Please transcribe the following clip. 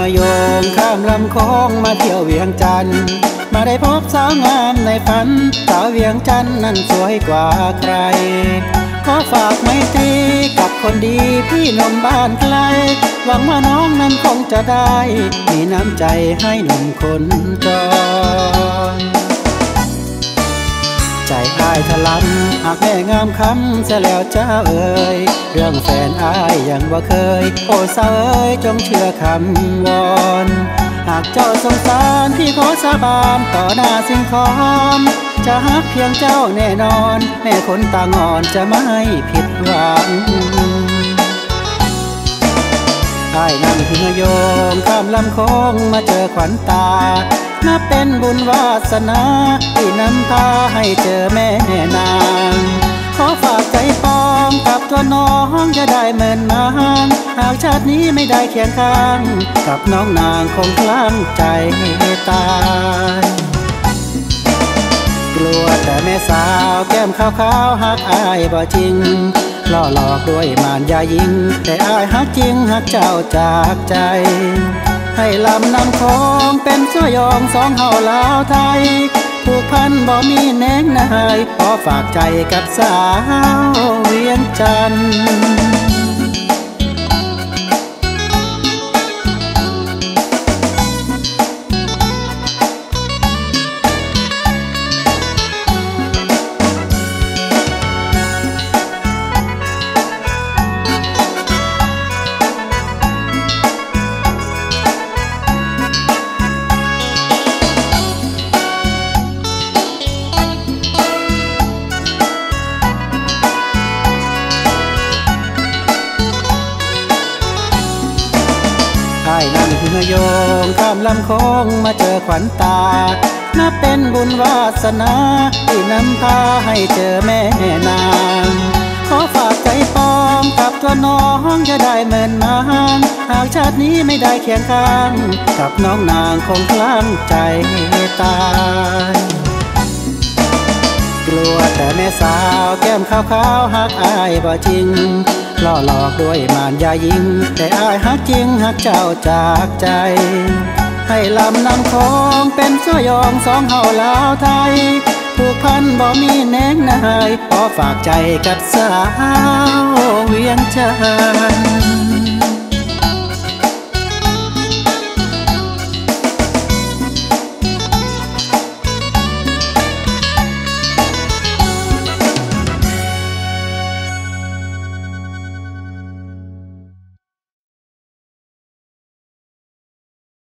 อโยงข้ามลำคงมาเที่ยวเวียงจันทร์มาได้พบสาวงามในฝัน สาวเวียงจันทร์นั้นสวยกว่าใคร ขอฝากไม่ตรีกับคนดีพี่นมบ้านไกล หวังว่าน้องนั้นคงจะได้ มีน้ำใจให้หนุ่มคนจนากแม่งามคำเสียแล้วเจ้าเอ่ยเรื่องแฟนอายยังว่าเคย โอ้เอ๋ยจงเชื่อคำวอนหากเจ้าสงสารพี่ขอสาบานต่อหน้าสิ่งของจะฮักเพียงเจ้าแน่นอน แม่คนตางอนจะไม่ผิดหวังไอ้นั่งเพื่อโยงข้ามลำโค้งมาเจอขวัญตา นับเป็นบุญวาสนาที่นำพาให้เจอแม่นาง ขอฝากใจปองกับตัวน้องจะได้เหมือนนางหากชาตินี้ไม่ได้เคียงข้าง กับน้องนางคงคลั่งใจตายกลัวแต่แม่สาวแก้มขาวๆหักอายบ่จริงล่อหลอกด้วยมารยายิง แต่อายหักจริงหักเจ้าจากใจ ให้ลำนำคงเป็นเสื้อยองสองเฮาลาวไทยผูกพันบ่มีแนงนายขอฝากใจกับสาวเวียงจันทร์ นั่นเพื่อโยงข้ามลำโค้งมาเจอขวัญตา นับเป็นบุญวาสนาที่นำพาให้เจอแม่นาง ขอฝากใจปองกับตัวน้องจะได้เหมือนนางหากชาตินี้ไม่ได้เคียงข้าง กับน้องนางคงคลั่งใจตาย ลัวแต่แม่สาวแก้มขาวๆหักอายบ่จริงล่อหลอกด้วยมารยายิง แต่อายหักจริงหักเจ้าจากใจ ให้ลำนำคงเป็นสอยองสองเฮาลาวไทยผูกพันบ่มีแนงนายขอฝากใจกับสาวเวียงจันทร์